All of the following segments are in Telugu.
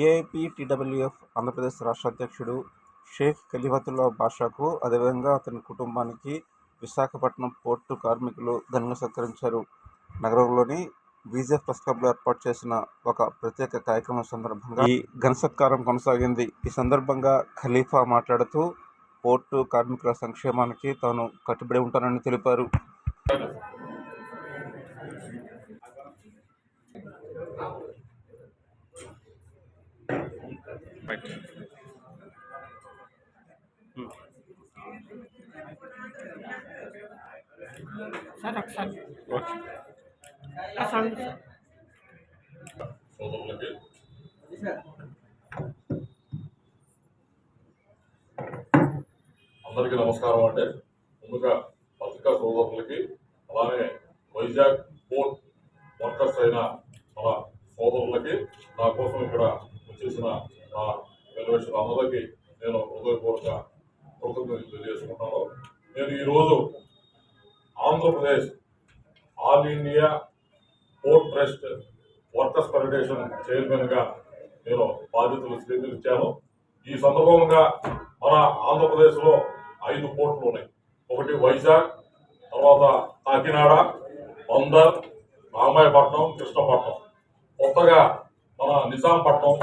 ఏఐపీ టీడబ్ల్యూఎఫ్ ఆంధ్రప్రదేశ్ రాష్ట్ర అధ్యక్షుడు షేక్ ఖలీఫతుల్లా బాషాకు అదేవిధంగా అతని కుటుంబానికి విశాఖపట్నం పోర్టు కార్మికులు ఘనంగా సత్కరించారు. నగరంలోని బీజేఎఫ్ ప్రెస్ క్లబ్లో ఏర్పాటు చేసిన ఒక ప్రత్యేక కార్యక్రమం సందర్భంగా ఈ ఘన సత్కారం కొనసాగింది. ఈ సందర్భంగా ఖలీఫా మాట్లాడుతూ పోర్టు కార్మికుల సంక్షేమానికి తాను కట్టుబడి ఉంటానని తెలిపారు. సార్ ఒకసారి. సార్ సోదరులకి అందరికీ నమస్కారం అంటే ముందుగా పత్రికా సోదరులకి అలానే వైజాగ్ పోర్ట్ వర్కర్స్ అయిన మన సోదరులకి నా కోసం ఇక్కడ వచ్చేసిన నా వెల్వేషన్ అందరికీ నేను హృదయపూర్వక కృతజ్ఞతలు తెలియజేసుకుంటాను. నేను ఈరోజు Andhra Pradesh all India port trust workers federation చైర్మన్గా నేను బాధ్యతలు స్వీకరించాను. ఈ సందర్భంగా మన ఆంధ్రప్రదేశ్లో ఐదు పోర్టులు ఉన్నాయి. ఒకటి వైజాగ్ తర్వాత కాకినాడ బందర్ రామాయపట్నం కృష్ణపట్నం. కొత్తగా మన నిజాంపట్నం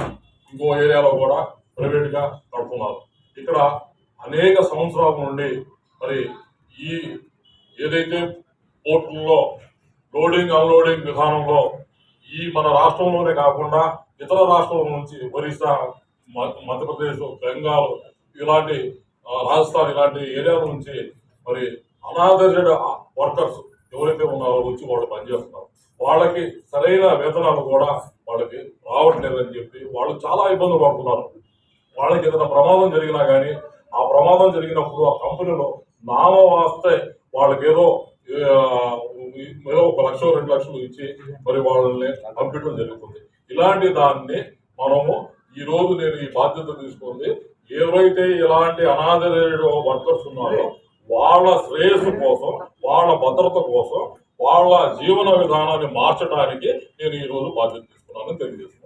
ఇంకో ఏరియాలో కూడా ప్రైవేట్గా కడుతున్నారు. ఇక్కడ అనేక సంవత్సరాల నుండి మరి ఈ ఏదైతే పోర్టుల్లో లోడింగ్ అన్లోడింగ్ విధానంలో ఈ మన రాష్ట్రంలోనే కాకుండా ఇతర రాష్ట్రాల నుంచి ఒరిస్సా మధ్యప్రదేశ్ బెంగాల్ ఇలాంటి రాజస్థాన్ ఇలాంటి ఏరియాల నుంచి మరి అనాథరైజ్డ్ వర్కర్స్ ఎవరైతే ఉన్నారో వచ్చి వాళ్ళు పనిచేస్తున్నారు. వాళ్ళకి సరైన వేతనాలు కూడా వాళ్ళకి రావట్లేదని చెప్పి వాళ్ళు చాలా ఇబ్బందులు పడుతున్నారు. వాళ్ళకి ఏదైనా ప్రమాదం జరిగినా కానీ ఆ ప్రమాదం జరిగినప్పుడు ఆ కంపెనీలో నామ వాస్తే వాళ్ళకి ఏదో ఏదో ఒక లక్ష రెండు లక్షలు ఇచ్చి మరి వాళ్ళని పంపించడం జరుగుతుంది. ఇలాంటి దాన్ని మనము ఈ రోజు నేను ఈ బాధ్యత తీసుకుంది ఎవరైతే ఇలాంటి అనాథరైజ్డ్ వర్కర్స్ ఉన్నారో వాళ్ళ శ్రేయస్సు కోసం వాళ్ళ భద్రత కోసం వాళ్ళ జీవన విధానాన్ని మార్చడానికి నేను ఈ రోజు బాధ్యత తీసుకున్నానని తెలియజేస్తాను